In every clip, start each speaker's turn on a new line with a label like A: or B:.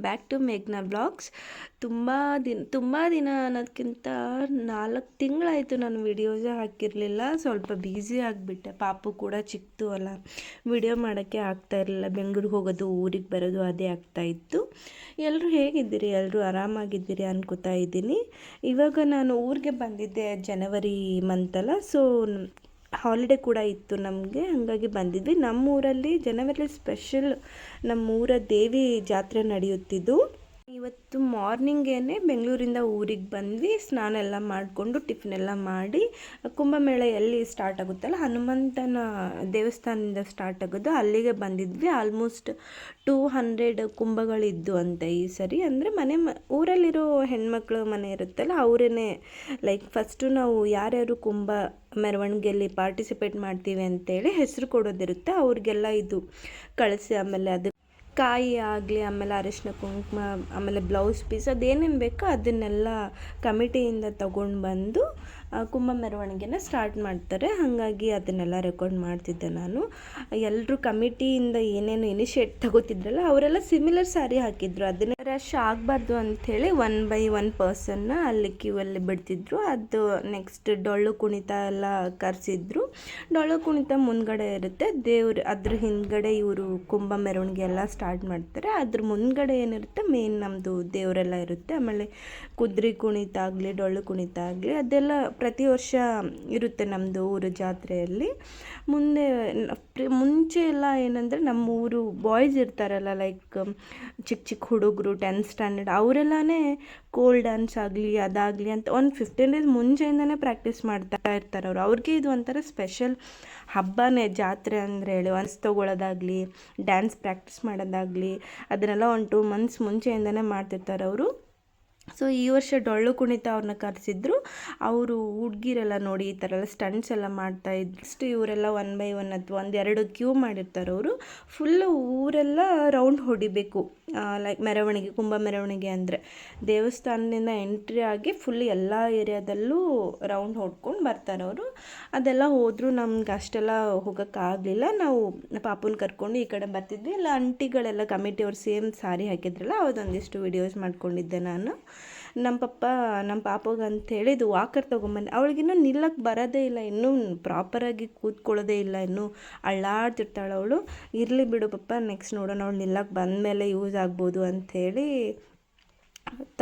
A: Back to ಮೇಘ್ನಾ blogs ತುಂಬ ದಿನ ತುಂಬ ದಿನ ಅನ್ನೋದಕ್ಕಿಂತ ನಾಲ್ಕು ತಿಂಗಳಾಯಿತು ನಾನು ವಿಡಿಯೋಸೇ ಹಾಕಿರಲಿಲ್ಲ. ಸ್ವಲ್ಪ ಬ್ಯುಸಿ ಆಗಿಬಿಟ್ಟೆ. ಪಾಪು ಕೂಡ ಚಿಕ್ಕದು ಅಲ್ಲ. ವಿಡಿಯೋ ಮಾಡೋಕ್ಕೆ ಆಗ್ತಾ ಇರಲಿಲ್ಲ. ಬೆಂಗ್ಳೂರಿಗೆ ಹೋಗೋದು, ಊರಿಗೆ ಬರೋದು ಅದೇ ಆಗ್ತಾಯಿತ್ತು ಎಲ್ಲರೂ ಹೇಗಿದ್ದೀರಿ? ಎಲ್ಲರೂ ಆರಾಮಾಗಿದ್ದೀರಿ ಅನ್ಕೋತಾ ಇದ್ದೀನಿ. ಇವಾಗ ನಾನು ಊರಿಗೆ ಬಂದಿದ್ದೆ ಜನವರಿ ಮಂತಲ್ಲ ಸೊ ಹಾಲಿಡೇ ಕೂಡ ಇತ್ತು ನಮಗೆ ಹಾಗಾಗಿ ಬಂದಿದ್ವಿ. ನಮ್ಮೂರಲ್ಲಿ ಜನವರಿಲಿ ಸ್ಪೆಷಲ್ ನಮ್ಮೂರ ದೇವಿ ಜಾತ್ರೆ ನಡೆಯುತ್ತಿದ್ದು. ಇವತ್ತು ಮಾರ್ನಿಂಗೇನೆ ಬೆಂಗಳೂರಿಂದ ಊರಿಗೆ ಬಂದ್ವಿ, ಸ್ನಾನ ಎಲ್ಲ ಮಾಡಿಕೊಂಡು ಟಿಫಿನ್ ಎಲ್ಲ ಮಾಡಿ, ಕುಂಭಮೇಳ ಎಲ್ಲಿ ಸ್ಟಾರ್ಟ್ ಆಗುತ್ತಲ್ಲ, ಹನುಮಂತನ ದೇವಸ್ಥಾನದಿಂದ ಸ್ಟಾರ್ಟ್ ಆಗೋದು, ಅಲ್ಲಿಗೆ ಬಂದಿದ್ವಿ. ಆಲ್ಮೋಸ್ಟ್ ಟೂ ಹಂಡ್ರೆಡ್ ಕುಂಭಗಳಿದ್ದು ಅಂತ ಈ ಸರಿ. ಅಂದರೆ ಮನೆ ಮ, ಊರಲ್ಲಿರೋ ಹೆಣ್ಮಕ್ಳು ಮನೆ ಇರುತ್ತಲ್ಲ ಅವರೇ ಲೈಕ್ ಫಸ್ಟು ನಾವು ಯಾರ್ಯಾರು ಕುಂಭ ಮೆರವಣಿಗೆಯಲ್ಲಿ ಪಾರ್ಟಿಸಿಪೇಟ್ ಮಾಡ್ತೀವಿ ಅಂತೇಳಿ ಹೆಸರು ಕೊಡೋದಿರುತ್ತೆ. ಅವ್ರಿಗೆಲ್ಲ ಇದು ಕಳಿಸಿ ಆಮೇಲೆ ಅದು ಕಾಯಿ ಆಗಲಿ ಆಮೇಲೆ ಅರಿಶಿನ ಕುಂಕುಮ ಆಮೇಲೆ ಬ್ಲೌಸ್ ಪೀಸ್ ಅದೇನೇನು ಬೇಕೋ ಅದನ್ನೆಲ್ಲ ಕಮಿಟಿಯಿಂದ ತಗೊಂಡು ಬಂದು ಕುಂಭ ಮೆರವಣಿಗೆನ ಸ್ಟಾರ್ಟ್ ಮಾಡ್ತಾರೆ. ಹಾಗಾಗಿ ಅದನ್ನೆಲ್ಲ ರೆಕಾರ್ಡ್ ಮಾಡ್ತಿದ್ದೆ ನಾನು. ಎಲ್ಲರೂ ಕಮಿಟಿಯಿಂದ ಏನೇನು ಇನಿಷಿಯೇಟ್ ತಗೋತಿದ್ರಲ್ಲ, ಅವರೆಲ್ಲ ಸಿಮಿಲರ್ ಸ್ಯಾರಿ ಹಾಕಿದ್ರು. ಅದನ್ನ ರಶ್ ಆಗಬಾರ್ದು ಅಂಥೇಳಿ ಒನ್ ಬೈ ಒನ್ ಪರ್ಸನ್ನ ಅಲ್ಲಿ ಕ್ಯೂ ಅಲ್ಲಿ ಬಿಡ್ತಿದ್ರು. ಅದು ನೆಕ್ಸ್ಟ್ ಡೊಳ್ಳು ಕುಣಿತ ಎಲ್ಲ ಕರೆಸಿದ್ರು. ಡೊಳ್ಳು ಕುಣಿತ ಮುಂದ್ಗಡೆ ಇರುತ್ತೆ. ದೇವ್ರು, ಅದ್ರ ಹಿಂದ್ಗಡೆ ಇವರು ಕುಂಭ ಮೆರವಣಿಗೆ ಎಲ್ಲ ಸ್ಟಾರ್ಟ್ ಮಾಡ್ತಾರೆ. ಅದ್ರ ಮುಂದ್ಗಡೆ ಏನಿರುತ್ತೆ ಮೇನ್ ನಮ್ಮದು ದೇವರೆಲ್ಲ ಇರುತ್ತೆ. ಆಮೇಲೆ ಕುದುರೆ ಕುಣಿತ ಆಗಲಿ, ಡೊಳ್ಳು ಕುಣಿತ ಆಗಲಿ, ಅದೆಲ್ಲ ಪ್ರತಿ ವರ್ಷ ಇರುತ್ತೆ ನಮ್ಮದು ಊರು ಜಾತ್ರೆಯಲ್ಲಿ. ಮುಂದೆ ಮುಂಚೆ ಎಲ್ಲ ಏನಂದರೆ ನಮ್ಮ ಊರು ಬಾಯ್ಸ್ ಇರ್ತಾರಲ್ಲ ಲೈಕ್ ಚಿಕ್ಕ ಚಿಕ್ಕ ಹುಡುಗರು ಟೆಂತ್ ಸ್ಟ್ಯಾಂಡರ್ಡ್ ಅವರೆಲ್ಲನೇ ಕೋಲ್ ಡ್ಯಾನ್ಸ್ ಆಗಲಿ, ಅದಾಗಲಿ ಅಂತ ಒಂದು ಫಿಫ್ಟೀನ್ ಡೇಸ್ ಮುಂಚೆಯಿಂದನೇ ಪ್ರಾಕ್ಟೀಸ್ ಮಾಡ್ತಾ ಇರ್ತಾರೆ ಅವರು. ಅವ್ರಿಗೆ ಇದು ಒಂಥರ ಸ್ಪೆಷಲ್ ಹಬ್ಬನೇ ಜಾತ್ರೆ ಅಂದರೆ ಹೇಳಿ. ಒನ್ಸ್ ತೊಗೊಳ್ಳೋದಾಗಲಿ ಡ್ಯಾನ್ಸ್ ಪ್ರಾಕ್ಟೀಸ್ ಮಾಡೋದಾಗಲಿ, ಅದನ್ನೆಲ್ಲ ಒಂದು ಟೂ ಮಂತ್ಸ್ ಮುಂಚೆಯಿಂದನೇ ಮಾಡ್ತಿರ್ತಾರೆ ಅವರು. ಸೊ ಈ ವರ್ಷ ಡೊಳ್ಳು ಕುಣಿತ ಅವ್ರನ್ನ ಕರೆಸಿದ್ರು. ಅವರು ಹುಡ್ಗಿರೆಲ್ಲ ನೋಡಿ ಈ ಥರ ಎಲ್ಲ ಸ್ಟಂಟ್ಸ್ ಎಲ್ಲ ಮಾಡ್ತಾಯಿದ್ರು ಇಷ್ಟು ಇವರೆಲ್ಲ ಒನ್ ಬೈ ಒನ್ ಅಥವಾ ಒಂದು ಎರಡು ಕ್ಯೂ ಮಾಡಿರ್ತಾರೆ ಅವರು. ಫುಲ್ಲು ಊರೆಲ್ಲ ರೌಂಡ್ ಹೊಡಿಬೇಕು. ಲೈಕ್ ಮೆರವಣಿಗೆ, ಕುಂಭ ಮೆರವಣಿಗೆ ಅಂದರೆ. ದೇವಸ್ಥಾನದಿಂದ ಎಂಟ್ರಿ ಆಗಿ ಫುಲ್ ಎಲ್ಲ ಏರಿಯಾದಲ್ಲೂ ರೌಂಡ್ ಹೊಡ್ಕೊಂಡು ಬರ್ತಾರೆ ಅವರು. ಅದೆಲ್ಲ ಹೋದರೂ ನಮ್ಗೆ ಅಷ್ಟೆಲ್ಲ ಹೋಗೋಕ್ಕಾಗಲಿಲ್ಲ ನಾವು ಪಾಪುನ ಕರ್ಕೊಂಡು ಈ ಕಡೆ ಬರ್ತಿದ್ವಿ. ಇಲ್ಲ ಅಂಟಿಗಳೆಲ್ಲ ಕಮಿಟಿಯವ್ರು ಸೇಮ್ ಸಾರಿ ಹಾಕಿದ್ರಲ್ಲ ಅವತ್ತೊಂದಿಷ್ಟು ವೀಡಿಯೋಸ್ ಮಾಡ್ಕೊಂಡಿದ್ದೆ ನಾನು. ನಮ್ಮ ಪಪ್ಪ, ನಮ್ಮ ಪಾಪಗೆ ಅಂಥೇಳಿ ಇದು ವಾಕರ್ ತೊಗೊಂಬಂದೆ ಅವಳಿಗಿನ್ನೂ ನಿಲ್ಲಕ್ಕೆ ಬರೋದೇ ಇಲ್ಲ, ಇನ್ನೂ ಪ್ರಾಪರಾಗಿ ಕೂತ್ಕೊಳ್ಳೋದೇ ಇಲ್ಲ, ಇನ್ನೂ ಅಳ್ಳಾಡ್ತಿರ್ತಾಳೆ ಅವಳು. ಇರಲಿ ಬಿಡು ಪಪ್ಪ ನೆಕ್ಸ್ಟ್ ನೋಡೋಣ, ಅವಳು ನಿಲ್ಲಕ್ಕೆ ಬಂದಮೇಲೆ ಯೂಸ್ ಆಗ್ಬೋದು ಅಂಥೇಳಿ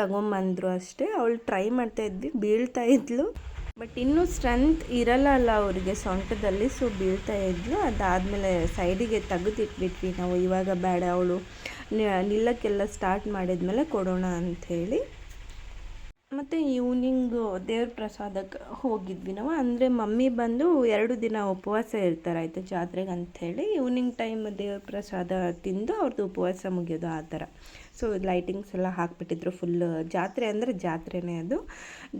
A: ತಗೊಂಬಂದರು ಅಷ್ಟೇ. ಅವಳು ಟ್ರೈ ಮಾಡ್ತಾ ಇದ್ವಿ, ಬೀಳ್ತಾ ಇದ್ಲು. ಬಟ್ ಇನ್ನೂ ಸ್ಟ್ರೆಂತ್ ಇರಲ್ಲ ಅಲ್ಲ ಅವರಿಗೆ ಸೊಂಟದಲ್ಲಿ ಸೊ ಬೀಳ್ತಾ ಇದ್ಲು. ಅದಾದಮೇಲೆ ಸೈಡಿಗೆ ತೆಗೆದಿಟ್ಬಿಟ್ವಿ ನಾವು, ಇವಾಗ ಬೇಡ, ಅವಳು ನಿಲ್ಲಕ್ಕೆಲ್ಲ ಸ್ಟಾರ್ಟ್ ಮಾಡಿದ್ಮೇಲೆ ಕೊಡೋಣ ಅಂಥೇಳಿ. ಮತ್ತು ಈವ್ನಿಂಗು ದೇವ್ರ ಪ್ರಸಾದಕ್ಕೆ ಹೋಗಿದ್ವಿ ನಾವು. ಅಂದರೆ ಮಮ್ಮಿ ಬಂದು ಎರಡು ದಿನ ಉಪವಾಸ ಇರ್ತಾರೆ ಆಯಿತು ಜಾತ್ರೆಗೆ ಅಂಥೇಳಿ ಈವ್ನಿಂಗ್ ಟೈಮ್ ದೇವ್ರ ಪ್ರಸಾದ ತಿಂದು ಅವ್ರದ್ದು ಉಪವಾಸ ಮುಗಿಯೋದು ಆ ಥರ. ಸೊ ಲೈಟಿಂಗ್ಸ್ ಎಲ್ಲ ಹಾಕ್ಬಿಟ್ಟಿದ್ರು ಫುಲ್ ಜಾತ್ರೆ ಅಂದರೆ ಜಾತ್ರೆನೇ ಅದು.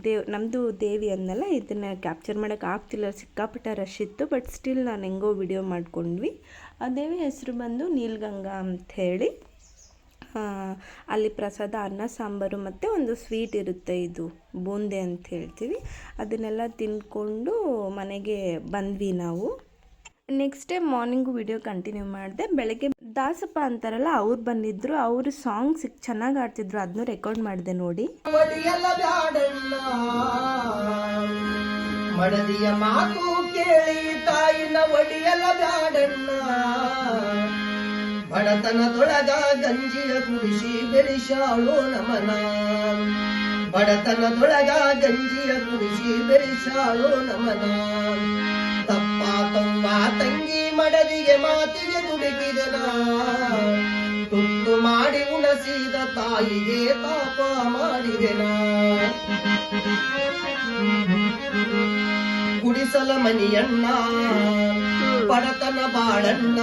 A: ದೇವ್ ನಮ್ಮದು ದೇವಿ ಅಂದಲ್ಲ ಇದನ್ನು ಕ್ಯಾಪ್ಚರ್ ಮಾಡೋಕ್ಕೆ ಆಗ್ತಿಲ್ಲ, ಸಿಕ್ಕಾಪಟ್ಟೆ ರಶ್ ಇತ್ತು ಬಟ್ ಸ್ಟಿಲ್ ನಾನು ಹೆಂಗೋ ವಿಡಿಯೋ ಮಾಡ್ಕೊಂಡ್ವಿ. ಆ ದೇವಿ ಹೆಸರು ಬಂದು ನೀಲ್ಗಂಗಾ ಅಂಥೇಳಿ ಅಲ್ಲಿ ಪ್ರಸಾದ, ಅನ್ನ, ಸಾಂಬಾರು ಮತ್ತು ಒಂದು ಸ್ವೀಟ್ ಇರುತ್ತೆ ಇದು, ಬೂಂದೆ ಅಂತ ಹೇಳ್ತೀವಿ. ಅದನ್ನೆಲ್ಲ ತಿಂದ್ಕೊಂಡು ಮನೆಗೆ ಬಂದ್ವಿ ನಾವು. Next day morning video continue ಮಾಡಿದೆ. ಬೆಳಗ್ಗೆ ದಾಸಪ್ಪ ಅಂತಾರಲ್ಲ, ಅವ್ರು ಬಂದಿದ್ರು. ಅವರು ಸಾಂಗ್ ಸಿಕ್, ಚೆನ್ನಾಗಿ ಆಡ್ತಿದ್ರು ಅದನ್ನು ರೆಕಾರ್ಡ್ ಮಾಡಿದೆ ನೋಡಿ.
B: ಮಡದಿಯ ಮಾತು ಕೇಳಿ ತಾಯಿನ ಒಡಿಯಲ್ಲ ಬ್ಯಾಡಣ್ಣ. ಬಡತನದೊಳಗ ಗಂಜಿಯ ಕುಡಿಸಿ ಬೆಳೆಸಾಳು ನಮನ. ಬಡತನದೊಳಗ ಗಂಜಿಯ ಕುಡಿಸಿ ಬೆಳೆಸಾಳು ನಮನ. ತಪ್ಪ ತವ್ವ ತಂಗಿ ಮಡದಿಗೆ ಮಾತಿಗೆ ದುಡುಕಿದನ. ತುಂಡು ಮಾಡಿ ಉಣಸಿದ ತಾಯಿಗೆ ಪಾಪ ಮಾಡಿದೆನ. ಗುಡಿಸಲ ಮನಿಯಣ್ಣ, ಬಡತನ ಬಾಳಣ್ಣ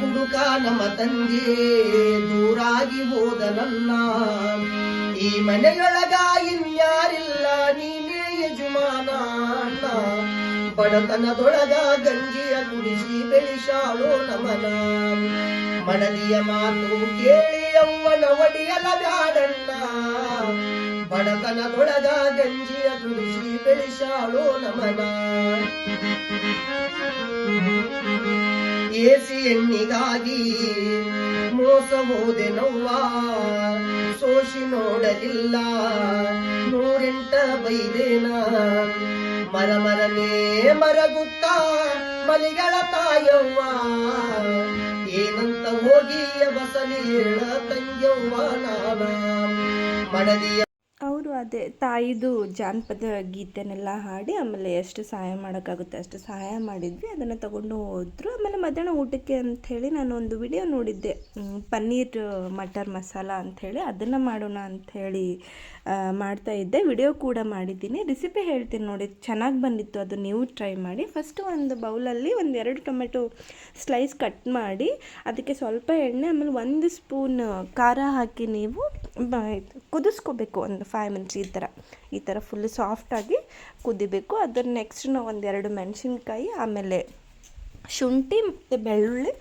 B: ಹುಡುಕ ನಮ್ಮ ತಂದೆ ದೂರಾಗಿ ಹೋದನನ್ನ ಈ ಮನೆಯೊಳಗ ಇನ್ಯಾರಿಲ್ಲ ನೀನೇ ಯಜಮಾನ ಬಡತನದೊಳಗ ಗಂಜಿಯ ಕುಡಿಸಿ ಬೆಳೆಸಾಳು ನಮನ. ಮಡದಿಯ ಮಾತು ಕೇಳಿ ಅವ್ವನ ಒಡಿಯಲ ಬ್ಯಾಡಣ್ಣ ಬಡತನದೊಳಗ ಗಂಜಿಯ ಕುಡಿಸಿ ಬೆಳೆಸಾಳೋ ನಮನ. ಏಸಿ ಎಣ್ಣಿಗಾಗಿ ಮೋಸ ಹೋದೆ ನೋವ್ವ ಸೋಸಿ ನೋಡಲಿಲ್ಲ ನೂರೆಂಟ ಬೈದೇನ ಮರ ಮರನೇ ಮರಗುತ್ತ ಮಲಿಗಳ ತಾಯವ್ವ ಏನಂತ ಹೋಗಿ ಬಸಲಿ ಹೇಳ ತಂಗ್ಯವ್ವ ನಾನ ಮಡದಿಯ
A: ಅವರು ಅದೇ ತಾಯಿದು ಜಾನಪದ ಗೀತೆನೆಲ್ಲ ಹಾಡಿ ಆಮೇಲೆ ಎಷ್ಟು ಸಹಾಯ ಮಾಡೋಕ್ಕಾಗುತ್ತೆ ಅಷ್ಟು ಸಹಾಯ ಮಾಡಿದ್ವಿ. ಅದನ್ನು ತಗೊಂಡು ಹೋದ್ರು. ಆಮೇಲೆ ಮಧ್ಯಾಹ್ನ ಊಟಕ್ಕೆ ಅಂಥೇಳಿ ಒಂದು ವಿಡಿಯೋ ನೋಡಿದ್ದೆ. ಪನ್ನೀರ್, ಮಟರ್ ಮಸಾಲ ಅಂಥೇಳಿ ಅದನ್ನು ಮಾಡೋಣ ಅಂಥೇಳಿ ಮಾಡ್ತಾ ಇದ್ದೆ. ವಿಡಿಯೋ ಕೂಡ ಮಾಡಿದ್ದೀನಿ. ರೆಸಿಪಿ ಹೇಳ್ತೀನಿ ನೋಡಿ, ಚೆನ್ನಾಗಿ ಬಂದಿತ್ತು ಅದು. ನೀವು ಟ್ರೈ ಮಾಡಿ. ಫಸ್ಟು ಒಂದು ಬೌಲಲ್ಲಿ ಒಂದು ಎರಡು ಟೊಮೆಟೊ ಸ್ಲೈಸ್ ಕಟ್ ಮಾಡಿ, ಅದಕ್ಕೆ ಸ್ವಲ್ಪ ಎಣ್ಣೆ, ಆಮೇಲೆ ಒಂದು ಸ್ಪೂನ್ ಖಾರ ಹಾಕಿ ನೀವು ಇದು ಕುದಿಸ್ಕೋಬೇಕು ಒಂದು ಫೈವ್ ಮಿನಿಟ್ಸ್ ಈ ಥರ. ಈ ಥರ ಫುಲ್ ಸಾಫ್ಟಾಗಿ ಕುದಿಬೇಕು. ಅದರ ನೆಕ್ಸ್ಟ್ ನಾವು ಒಂದೆರಡು ಮೆಣಸಿನ್ಕಾಯಿ, ಆಮೇಲೆ ಶುಂಠಿ ಮತ್ತು ಬೆಳ್ಳುಳ್ಳಿ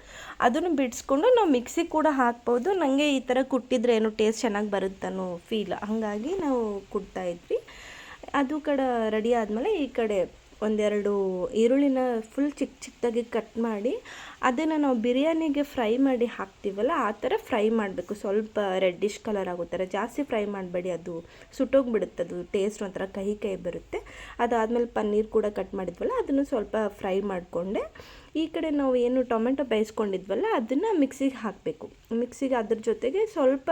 A: ಅದನ್ನು ಬಿಡಿಸ್ಕೊಂಡು ನಾವು ಮಿಕ್ಸಿ ಕೂಡ ಹಾಕ್ಬೋದು. ನನಗೆ ಈ ಥರ ಕುಟ್ಟಿದ್ರೆ ಏನು ಟೇಸ್ಟ್ ಚೆನ್ನಾಗಿ ಬರುತ್ತನ್ನೋ ಫೀಲ್ ಹಾಗಾಗಿ ನಾವು ಕುಡ್ತಾಯಿದ್ವಿ ಅದು ಕಡೆ ರೆಡಿ ಆದಮೇಲೆ ಈ ಕಡೆ ಒಂದೆರಡು ಈರುಳ್ಳಿನ ಫುಲ್ ಚಿಕ್ಕ ಚಿಕ್ಕದಾಗಿ ಕಟ್ ಮಾಡಿ, ಅದನ್ನು ನಾವು ಬಿರಿಯಾನಿಗೆ ಫ್ರೈ ಮಾಡಿ ಹಾಕ್ತೀವಲ್ಲ, ಆ ಥರ ಫ್ರೈ ಮಾಡಬೇಕು. ಸ್ವಲ್ಪ ರೆಡ್ಡಿಶ್ ಕಲರ್ ಆಗೋ ಥರ ಜಾಸ್ತಿ ಫ್ರೈ ಮಾಡಬೇಡಿ, ಅದು ಸುಟ್ಟೋಗ್ಬಿಡುತ್ತೆ, ಅದು ಟೇಸ್ಟ್ ಒಂಥರ ಕಹಿ ಕಹಿ ಬರುತ್ತೆ. ಅದಾದಮೇಲೆ ಪನ್ನೀರ್ ಕೂಡ ಕಟ್ ಮಾಡಿದ್ವಲ್ಲ, ಅದನ್ನು ಸ್ವಲ್ಪ ಫ್ರೈ ಮಾಡಿಕೊಂಡೆ. ಈ ಕಡೆ ನಾವು ಏನು ಟೊಮೆಟೊ ಬೇಯಿಸ್ಕೊಂಡಿದ್ವಲ್ಲ, ಅದನ್ನು ಮಿಕ್ಸಿಗೆ ಹಾಕಬೇಕು. ಮಿಕ್ಸಿಗೆ ಅದ್ರ ಜೊತೆಗೆ ಸ್ವಲ್ಪ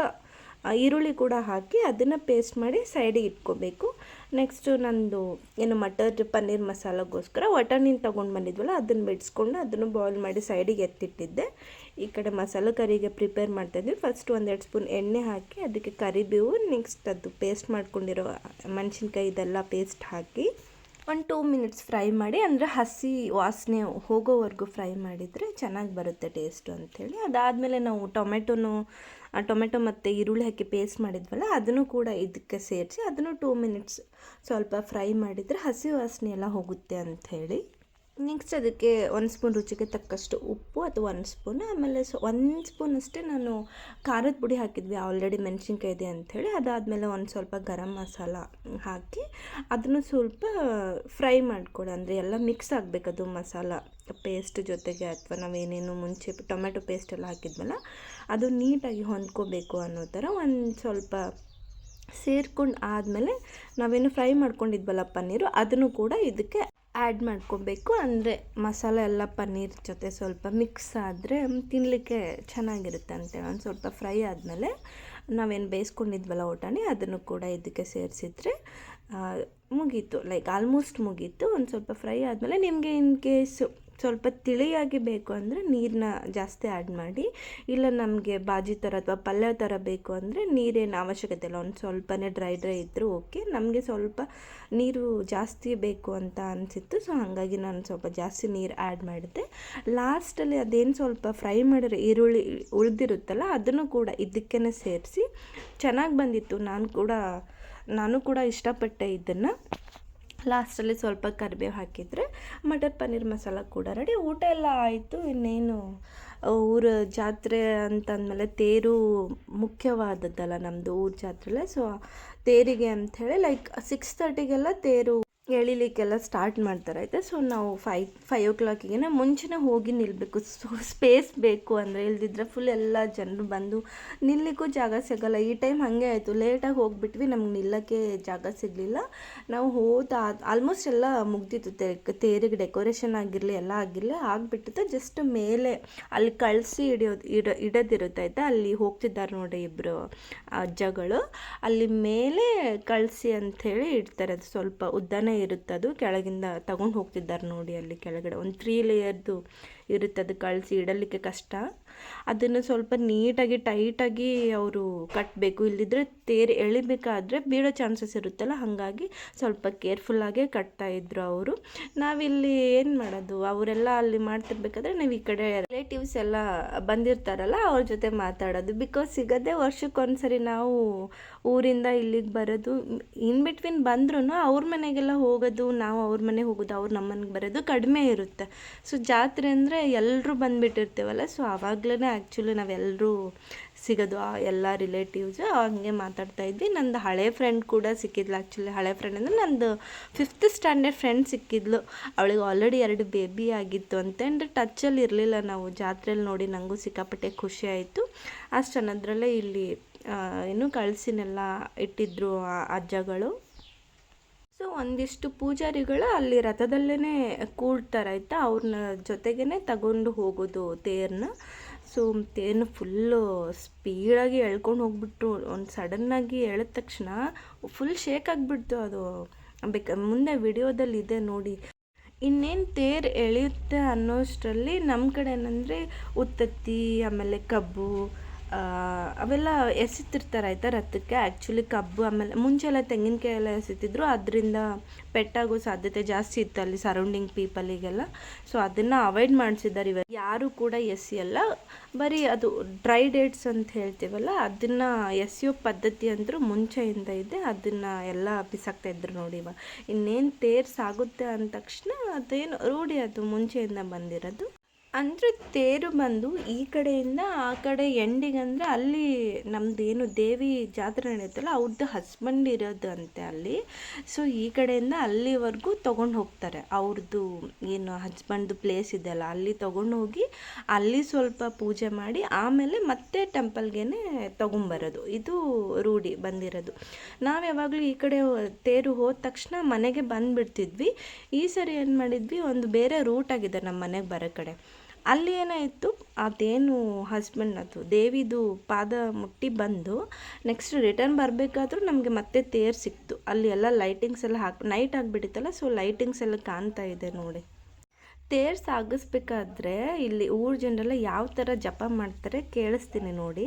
A: ಈರುಳ್ಳಿ ಕೂಡ ಹಾಕಿ ಅದನ್ನು ಪೇಸ್ಟ್ ಮಾಡಿ ಸೈಡಿಗೆ ಇಟ್ಕೋಬೇಕು. ನೆಕ್ಸ್ಟು ನಂದು ಏನು ಮಟರ್ ಪನ್ನೀರ್ ಮಸಾಲಗೋಸ್ಕರ ವಟಾಣಿನ ತೊಗೊಂಡು ಬಂದಿದ್ವಲ್ಲ, ಅದನ್ನು ಬಿಡಿಸ್ಕೊಂಡು ಅದನ್ನು ಬಾಯ್ಲ್ ಮಾಡಿ ಸೈಡಿಗೆ ಎತ್ತಿಟ್ಟಿದ್ದೆ. ಈ ಕಡೆ ಮಸಾಲೆ ಕರಿಗೆ ಪ್ರಿಪೇರ್ ಮಾಡ್ತಾಯಿದ್ವಿ ಫಸ್ಟ್ ಒಂದೆರಡು ಸ್ಪೂನ್ ಎಣ್ಣೆ ಹಾಕಿ ಅದಕ್ಕೆ ಕರಿಬೇವು ನೆಕ್ಸ್ಟ್ ಅದು ಪೇಸ್ಟ್ ಮಾಡ್ಕೊಂಡಿರೋ ಮೆಣಸಿನ್ಕಾಯಿ ಇದೆಲ್ಲ ಪೇಸ್ಟ್ ಹಾಕಿ ಒಂದು ಟೂ ಮಿನಿಟ್ಸ್ ಫ್ರೈ ಮಾಡಿ, ಅಂದರೆ ಹಸಿ ವಾಸನೆ ಹೋಗೋವರೆಗೂ ಫ್ರೈ ಮಾಡಿದರೆ ಚೆನ್ನಾಗಿ ಬರುತ್ತೆ ಟೇಸ್ಟು ಅಂಥೇಳಿ ಅದಾದಮೇಲೆ ನಾವು ಟೊಮೆಟೊನು ಟೊಮೆಟೊ ಮತ್ತು ಈರುಳ್ಳಿ ಹಾಕಿ ಪೇಸ್ಟ್ ಮಾಡಿದ್ವಲ್ಲ, ಅದನ್ನು ಕೂಡ ಇದಕ್ಕೆ ಸೇರಿಸಿ, ಅದನ್ನು ಟೂ ಮಿನಿಟ್ಸ್ ಸ್ವಲ್ಪ ಫ್ರೈ ಮಾಡಿದರೆ ಹಸಿ ವಾಸನೆ ಎಲ್ಲ ಹೋಗುತ್ತೆ ಅಂಥೇಳಿ. ನೆಕ್ಸ್ಟ್ ಅದಕ್ಕೆ ಒಂದು ಸ್ಪೂನ್ ರುಚಿಗೆ ತಕ್ಕಷ್ಟು ಉಪ್ಪು ಅಥವಾ ಒಂದು ಸ್ಪೂನ್, ಆಮೇಲೆ ಸೊ ಒಂದು ಸ್ಪೂನ್ ಅಷ್ಟೇ ನಾನು ಖಾರದ ಪುಡಿ ಹಾಕಿದ್ವಿ ಆಲ್ರೆಡಿ ಮೆಣಸಿನ್ಕಾಯಿ ಇದೆ ಅಂಥೇಳಿ ಅದಾದಮೇಲೆ ಒಂದು ಸ್ವಲ್ಪ ಗರಂ ಮಸಾಲ ಹಾಕಿ ಅದನ್ನು ಸ್ವಲ್ಪ ಫ್ರೈ ಮಾಡಿಕೊಡಿ. ಅಂದರೆ ಎಲ್ಲ ಮಿಕ್ಸ್ ಆಗಬೇಕು ಅದು ಮಸಾಲ ಪೇಸ್ಟ್ ಜೊತೆಗೆ ಅಥವಾ ನಾವೇನೇನು ಮುಂಚೆ ಟೊಮೆಟೊ ಪೇಸ್ಟ್ ಎಲ್ಲ ಹಾಕಿದ್ವಲ್ಲ, ಅದು ನೀಟಾಗಿ ಹೊಂದ್ಕೋಬೇಕು ಅನ್ನೋ ಥರ ಒಂದು ಸ್ವಲ್ಪ ಸೇರ್ಕೊಂಡು ಆದಮೇಲೆ ನಾವೇನು ಫ್ರೈ ಮಾಡ್ಕೊಂಡಿದ್ವಲ್ಲ ಪನ್ನೀರು, ಅದನ್ನು ಕೂಡ ಇದಕ್ಕೆ ಆ್ಯಡ್ ಮಾಡ್ಕೊಬೇಕು. ಅಂದರೆ ಮಸಾಲೆ ಎಲ್ಲ ಪನ್ನೀರ್ ಜೊತೆ ಸ್ವಲ್ಪ ಮಿಕ್ಸ್ ಆದರೆ ತಿನ್ನಲಿಕ್ಕೆ ಚೆನ್ನಾಗಿರುತ್ತೆ ಅಂತೇಳಿ ಒಂದು ಸ್ವಲ್ಪ ಫ್ರೈ ಆದಮೇಲೆ ನಾವೇನು ಬೇಯಿಸ್ಕೊಂಡಿದ್ವಲ್ಲ ಊಟನೇ ಅದನ್ನು ಕೂಡ ಇದಕ್ಕೆ ಸೇರಿಸಿದ್ರೆ ಮುಗೀತು. ಲೈಕ್ ಆಲ್ಮೋಸ್ಟ್ ಮುಗೀತು. ಒಂದು ಸ್ವಲ್ಪ ಫ್ರೈ ಆದಮೇಲೆ ನಿಮಗೆ ಇನ್ ಕೇಸ್ ಸ್ವಲ್ಪ ತಿಳಿಯಾಗಿ ಬೇಕು ಅಂದರೆ ನೀರನ್ನ ಜಾಸ್ತಿ ಆ್ಯಡ್ ಮಾಡಿ, ಇಲ್ಲ ನಮಗೆ ಬಾಜಿ ಥರ ಅಥವಾ ಪಲ್ಯ ಥರ ಬೇಕು ಅಂದರೆ ನೀರೇನು ಅವಶ್ಯಕತೆ ಇಲ್ಲ. ಒಂದು ಸ್ವಲ್ಪನೇ ಡ್ರೈ ಡ್ರೈ ಇದ್ದರೂ ಓಕೆ ನಮಗೆ ಸ್ವಲ್ಪ ನೀರು ಜಾಸ್ತಿ ಬೇಕು ಅಂತ ಅನಿಸಿತ್ತು. ಸೊ ಹಾಗಾಗಿ ನಾನು ಸ್ವಲ್ಪ ಜಾಸ್ತಿ ನೀರು ಆ್ಯಡ್ ಮಾಡಿದೆ ಲಾಸ್ಟಲ್ಲಿ ಅದೇನು ಸ್ವಲ್ಪ ಫ್ರೈ ಮಾಡಿರೋ ಈರುಳ್ಳಿ ಉಳಿದಿರುತ್ತಲ್ಲ, ಅದನ್ನು ಕೂಡ ಇದಕ್ಕೇ ಸೇರಿಸಿ ಚೆನ್ನಾಗಿ ಬಂದಿತ್ತು. ನಾನು ಕೂಡ ನಾನು ಕೂಡ ಇಷ್ಟಪಟ್ಟೆ ಇದನ್ನು. ಲಾಸ್ಟಲ್ಲಿ ಸ್ವಲ್ಪ ಕರಿಬೇವು ಹಾಕಿದರೆ ಮಟರ್ ಪನ್ನೀರ್ ಮಸಾಲ ಕೂಡ ರೆಡಿ. ಊಟ ಎಲ್ಲ ಆಯಿತು, ಇನ್ನೇನು ಊರ ಜಾತ್ರೆ ಅಂತಂದಮೇಲೆ ತೇರು ಮುಖ್ಯವಾದದ್ದಲ್ಲ ನಮ್ಮದು ಊರ ಜಾತ್ರೆಲೆ ಸೊ ತೇರಿಗೆ ಅಂಥೇಳಿ ಲೈಕ್ ಸಿಕ್ಸ್ ತರ್ಟಿಗೆಲ್ಲ ತೇರು ಎಳಿಲಿಕ್ಕೆಲ್ಲ ಸ್ಟಾರ್ಟ್ ಮಾಡ್ತಾರೆ, ಆಯಿತಾ? ಸೊ ನಾವು ಫೈ ಫೈವ್ ಓ ಕ್ಲಾಕಿಗೆ ಮುಂಚೆನೇ ಹೋಗಿ ನಿಲ್ಲಬೇಕು ಸೊ ಸ್ಪೇಸ್ ಬೇಕು ಅಂದರೆ ಇಲ್ದಿದ್ರೆ ಫುಲ್ ಎಲ್ಲ ಜನರು ಬಂದು ನಿಲ್ಲಕ್ಕೂ ಜಾಗ ಸಿಗಲ್ಲ. ಈ ಟೈಮ್ ಹಾಗೆ ಆಯಿತು. ಲೇಟಾಗಿ ಹೋಗ್ಬಿಟ್ವಿ, ನಮ್ಗೆ ನಿಲ್ಲಕ್ಕೆ ಜಾಗ ಸಿಗಲಿಲ್ಲ. ನಾವು ಹೋದ ಆಲ್ಮೋಸ್ಟ್ ಎಲ್ಲ ಮುಗ್ದಿತ್ತು. ತೇರಿಗೆ ಡೆಕೋರೇಷನ್ ಆಗಿರಲಿ, ಎಲ್ಲ ಆಗಿರಲಿ, ಆಗಿಬಿಟ್ಟಿತ್ತು. ಜಸ್ಟ್ ಮೇಲೆ ಅಲ್ಲಿ ಕಳಿಸಿ ಹಿಡಿಯೋದು ಇಡ ಇಡೋದಿರುತ್ತೆ ಆಯಿತಾ? ಅಲ್ಲಿ ಹೋಗ್ತಿದ್ದಾರೆ ನೋಡಿ ಇಬ್ಬರು ಅಜ್ಜಗಳು. ಅಲ್ಲಿ ಮೇಲೆ ಕಳಿಸಿ ಅಂಥೇಳಿ ಇಡ್ತಾರೆ. ಅದು ಸ್ವಲ್ಪ ಉದ್ದನೇ ಇರುತ್ತೆ ಅದು ಕೆಳಗಿಂದ ತಗೊಂಡು ಹೋಗ್ತಿದ್ದಾರೆ ನೋಡಿ ಅಲ್ಲಿ ಕೆಳಗಡೆ. ಒಂದು ತ್ರೀ ಲೇಯರ್ದು ಇರುತ್ತೆ ಅದು ಕಳಿಸಿ ಇಡಲಿಕ್ಕೆ ಕಷ್ಟ. ಅದನ್ನು ಸ್ವಲ್ಪ ನೀಟಾಗಿ, ಟೈಟಾಗಿ ಅವರು ಕಟ್ಟಬೇಕು ಇಲ್ಲದಿದ್ದರೆ ತೇರು ಎಳಿಬೇಕಾದ್ರೆ ಬೀಳೋ ಚಾನ್ಸಸ್ ಇರುತ್ತಲ್ಲ, ಹಾಗಾಗಿ ಸ್ವಲ್ಪ ಕೇರ್ಫುಲ್ಲಾಗೇ ಕಟ್ತಾ ಇದ್ರು ಅವರು. ನಾವಿಲ್ಲಿ ಏನು ಮಾಡೋದು? ಅವರೆಲ್ಲ ಅಲ್ಲಿ ಮಾಡ್ತಿರ್ಬೇಕಾದ್ರೆ ನಾವು ಈ ಕಡೆ ರಿಲೇಟಿವ್ಸ್ ಎಲ್ಲ ಬಂದಿರ್ತಾರಲ್ಲ, ಅವ್ರ ಜೊತೆ ಮಾತಾಡೋದು. ಬಿಕಾಸ್ ಸಿಗೋದೇ ವರ್ಷಕ್ಕೊಂದ್ಸರಿ ನಾವು ಊರಿಂದ ಇಲ್ಲಿಗೆ ಬರೋದು ಇನ್ ಬಿಟ್ವೀನ್ ಬಂದ್ರೂ ಅವ್ರ ಮನೆಗೆಲ್ಲ ಹೋಗೋದು, ನಾವು ಅವ್ರ ಮನೆಗೆ ಹೋಗೋದು, ಅವ್ರು ನಮ್ಮನ್ಗೆ ಬರೋದು ಕಡಿಮೆ ಇರುತ್ತೆ. ಸೊ ಜಾತ್ರೆ ಅಂದರೆ ಎಲ್ಲರೂ ಬಂದುಬಿಟ್ಟಿರ್ತೇವಲ್ಲ ಸೊ ಆವಾಗಲೇ ಆ್ಯಕ್ಚುಲಿ ನಾವೆಲ್ಲರೂ ಸಿಗೋದು, ಆ ಎಲ್ಲ ರಿಲೇಟಿವ್ಸ್ ಹಂಗೆ ಮಾತಾಡ್ತಾ ಇದ್ವಿ. ನಂದು ಹಳೆ ಫ್ರೆಂಡ್ ಕೂಡ ಸಿಕ್ಕಿದ್ಲು ಆ್ಯಕ್ಚುಲಿ ಹಳೆ ಫ್ರೆಂಡ್ ಅಂದರೆ ನಂದು ಫಿಫ್ತ್ ಸ್ಟ್ಯಾಂಡರ್ಡ್ ಫ್ರೆಂಡ್ ಸಿಕ್ಕಿದ್ಲು. ಅವಳಿಗೆ ಆಲ್ರೆಡಿ ಎರಡು ಬೇಬಿ ಆಗಿತ್ತು ಅಂತ ಅಂದರೆ ಟಚ್ಚಲ್ಲಿ ಇರಲಿಲ್ಲ ನಾವು. ಜಾತ್ರೆಯಲ್ಲಿ ನೋಡಿ ನನಗೂ ಸಿಕ್ಕಾಪಟ್ಟೆ ಖುಷಿ ಆಯಿತು. ಅಷ್ಟು ಅನ್ನೋದ್ರಲ್ಲೇ ಇಲ್ಲಿ ಏನು ಕಳಿಸಿನೆಲ್ಲ ಇಟ್ಟಿದ್ರು ಅಜ್ಜಗಳು. ಸೊ ಒಂದಿಷ್ಟು ಪೂಜಾರಿಗಳು ಅಲ್ಲಿ ರಥದಲ್ಲೇ ಕೂಡ್ತಾರೆ ಆಯಿತಾ? ಅವ್ರನ್ನ ಜೊತೆಗೇ ತಗೊಂಡು ಹೋಗೋದು ತೇರನ್ನ ಸೊ ತೇರನ್ನ ಫುಲ್ಲು ಸ್ಪೀಡಾಗಿ ಎಳ್ಕೊಂಡು ಹೋಗ್ಬಿಟ್ರು. ಒಂದು ಸಡನ್ನಾಗಿ ಎಳೆದ ತಕ್ಷಣ ಫುಲ್ ಶೇಕ್ ಆಗಿಬಿಡ್ತು ಅದು. ಬೇಕ, ಮುಂದೆ ವಿಡಿಯೋದಲ್ಲಿ ಇದೆ ನೋಡಿ. ಇನ್ನೇನು ತೇರು ಎಳೆಯುತ್ತೆ ಅನ್ನೋಷ್ಟರಲ್ಲಿ ನಮ್ಮ ಕಡೆ ಏನಂದರೆ ಉತ್ತತ್ತಿ, ಆಮೇಲೆ ಕಬ್ಬು ಅವೆಲ್ಲ ಎಸಿತಿರ್ತಾರೆ ಆಯಿತಾ ರಥಕ್ಕೆ. ಆ್ಯಕ್ಚುಲಿ ಕಬ್ಬು ಆಮೇಲೆ ಮುಂಚೆ ಎಲ್ಲ ತೆಂಗಿನಕಾಯಿ ಎಲ್ಲ ಎಸಿತಿದ್ರು. ಅದರಿಂದ ಪೆಟ್ಟಾಗೋ ಸಾಧ್ಯತೆ ಜಾಸ್ತಿ ಇತ್ತು ಅಲ್ಲಿ ಸರೌಂಡಿಂಗ್ ಪೀಪಲಿಗೆಲ್ಲ ಸೊ ಅದನ್ನು ಅವಾಯ್ಡ್ ಮಾಡಿಸಿದ್ದಾರೆ ಇವಾಗ ಯಾರು ಕೂಡ ಎಸಿಯಲ್ಲ. ಬರೀ ಅದು ಡ್ರೈ ಡೇಟ್ಸ್ ಅಂತ ಹೇಳ್ತೀವಲ್ಲ, ಅದನ್ನು ಎಸೆಯೋ ಪದ್ಧತಿ ಅಂದರೂ ಮುಂಚೆಯಿಂದ ಇದೆ. ಅದನ್ನು ಎಲ್ಲ ಬಿಸಾಕ್ತಾ ಇದ್ರು ನೋಡಿ ಇವಾಗ ಇನ್ನೇನು ತೇರ್ಸಾಗುತ್ತೆ ಅಂದ ತಕ್ಷಣ ಅದೇನು ರೂಢಿ ಅದು ಮುಂಚೆಯಿಂದ ಬಂದಿರೋದು. ಅಂದರೆ ತೇರು ಬಂದು ಈ ಕಡೆಯಿಂದ ಆ ಕಡೆ ಎಂಡಿಗೆ ಅಂದರೆ ಅಲ್ಲಿ ನಮ್ಮದು ಏನು ದೇವಿ ಜಾತ್ರೆ ನಡೆಯುತ್ತಲ್ಲ ಅವ್ರದ್ದು ಹಸ್ಬೆಂಡ್ ಇರೋದು ಅಂತೆ ಅಲ್ಲಿ. ಸೊ ಈ ಕಡೆಯಿಂದ ಅಲ್ಲಿವರೆಗೂ ತೊಗೊಂಡು ಹೋಗ್ತಾರೆ. ಅವ್ರದ್ದು ಏನು ಹಸ್ಬೆಂಡ್ದು ಪ್ಲೇಸ್ ಇದೆಯಲ್ಲ, ಅಲ್ಲಿ ತೊಗೊಂಡು ಹೋಗಿ ಅಲ್ಲಿ ಸ್ವಲ್ಪ ಪೂಜೆ ಮಾಡಿ ಆಮೇಲೆ ಮತ್ತೆ ಟೆಂಪಲ್ಗೆ ತೊಗೊಂಬರೋದು ಇದು ರೂಢಿ ಬಂದಿರೋದು. ನಾವು ಯಾವಾಗಲೂ ಈ ಕಡೆ ತೇರು ಹೋದ ತಕ್ಷಣ ಮನೆಗೆ ಬಂದುಬಿಡ್ತಿದ್ವಿ. ಈ ಸರಿ ಏನು ಮಾಡಿದ್ವಿ, ಒಂದು ಬೇರೆ ರೂಟ್ ಆಗಿದೆ ನಮ್ಮ ಮನೆಗೆ ಬರೋ ಕಡೆ. ಅಲ್ಲಿ ಏನಾಯಿತು, ಅದೇನು ಹಸ್ಬೆಂಡ್ ಅದು ದೇವಿದು ಪಾದ ಮುಟ್ಟಿ ಬಂದು ನೆಕ್ಸ್ಟ್ ರಿಟರ್ನ್ ಬರಬೇಕಾದ್ರೂ ನಮಗೆ ಮತ್ತೆ ತೇರು ಸಿಕ್ತು. ಅಲ್ಲಿ ಎಲ್ಲ ಲೈಟಿಂಗ್ಸ್ ಎಲ್ಲ ಹಾಕಿ ನೈಟ್ ಆಗಿಬಿಟ್ಟಿತ್ತಲ್ಲ ಸೊ ಲೈಟಿಂಗ್ಸ್ ಎಲ್ಲ ಕಾಣ್ತಾ ಇದೆ ನೋಡಿ. ತೇರು ಸಾಗಿಸ್ಬೇಕಾದ್ರೆ ಇಲ್ಲಿ ಊರ ಜನರೆಲ್ಲ ಯಾವ ಥರ ಜಪ ಮಾಡ್ತಾರೆ ಕೇಳಿಸ್ತೀನಿ ನೋಡಿ.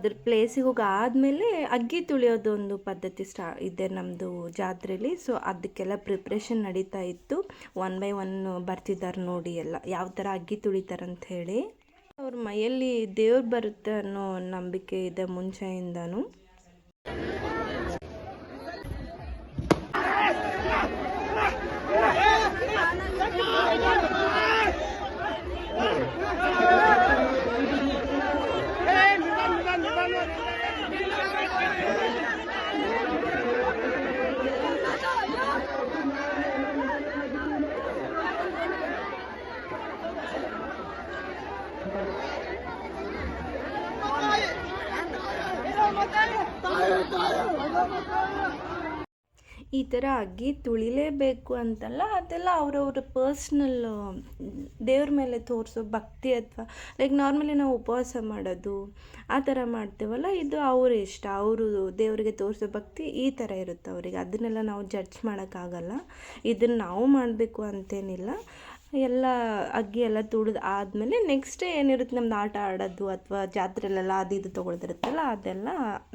A: ಅದ್ರ ಪ್ಲೇಸಿಗೆ ಹೋಗಿ ಆದಮೇಲೆ ಅಗ್ಗಿ ತುಳಿಯೋದು ಒಂದು ಪದ್ಧತಿ ಸ್ಟಾ ಇದೆ ನಮ್ಮದು ಜಾತ್ರೆಯಲ್ಲಿ ಸೊ ಅದಕ್ಕೆಲ್ಲ ಪ್ರಿಪ್ರೇಷನ್ ನಡೀತಾ ಇತ್ತು ಒನ್ ಬೈ ಒನ್ ಬರ್ತಿದ್ದಾರೆ ನೋಡಿ ಎಲ್ಲ ಯಾವ ಥರ ಅಗ್ಗಿ ತುಳಿತಾರಂತ ಹೇಳಿ ಅವ್ರ ಮೈಯಲ್ಲಿ ದೇವ್ರು ಬರುತ್ತೆ ಅನ್ನೋ ನಂಬಿಕೆ ಇದೆ ಮುಂಚೆಯಿಂದನೂ ಈ ಥರ ಅಗ್ಗಿ ತುಳಿಲೇಬೇಕು ಅಂತಲ್ಲ, ಅದೆಲ್ಲ ಅವರವ್ರ ಪರ್ಸ್ನಲ್ ದೇವ್ರ ಮೇಲೆ ತೋರಿಸೋ ಭಕ್ತಿ ಅಥವಾ ಲೈಕ್ ನಾರ್ಮಲಿ ನಾವು ಉಪವಾಸ ಮಾಡೋದು, ಆ ಥರ ಮಾಡ್ತೇವಲ್ಲ, ಇದು ಅವ್ರ ಇಷ್ಟ. ಅವರು ದೇವರಿಗೆ ತೋರಿಸೋ ಭಕ್ತಿ ಈ ಥರ ಇರುತ್ತೆ ಅವರಿಗೆ. ಅದನ್ನೆಲ್ಲ ನಾವು ಜಡ್ಜ್ ಮಾಡೋಕ್ಕಾಗಲ್ಲ. ಇದನ್ನು ನಾವು ಮಾಡಬೇಕು ಅಂತೇನಿಲ್ಲ. ಎಲ್ಲ ಅಗ್ಗಿ ಎಲ್ಲ ತುಳಿದು ಆದಮೇಲೆ ನೆಕ್ಸ್ಟ್ ಏನಿರುತ್ತೆ ನಮ್ದು ಆಟ ಆಡೋದು ಅಥವಾ ಜಾತ್ರೆಲೆಲ್ಲ ಅದು ಇದು ತೊಗೊಳ್ದಿರುತ್ತಲ್ಲ ಅದೆಲ್ಲ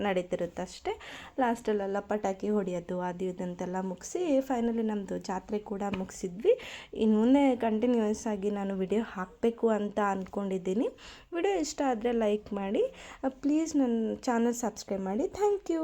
A: ನಡೀತಿರುತ್ತೆ ಅಷ್ಟೇ. ಲಾಸ್ಟಲ್ಲೆಲ್ಲ ಪಟಾಕಿ ಹೊಡೆಯೋದು, ಅದು ಇದು ಅಂತೆಲ್ಲ ಮುಗಿಸಿ ಫೈನಲಿ ನಮ್ಮದು ಜಾತ್ರೆ ಕೂಡ ಮುಗಿಸಿದ್ವಿ. ಇನ್ನು ಮುಂದೆ ಕಂಟಿನ್ಯೂಯಸ್ ಆಗಿ ನಾನು ವಿಡಿಯೋ ಹಾಕಬೇಕು ಅಂತ ಅಂದ್ಕೊಂಡಿದ್ದೀನಿ ವಿಡಿಯೋ ಇಷ್ಟ ಆದರೆ ಲೈಕ್ ಮಾಡಿ ಪ್ಲೀಸ್ ನನ್ನ ಚಾನಲ್ ಸಬ್ಸ್ಕ್ರೈಬ್ ಮಾಡಿ. Thank you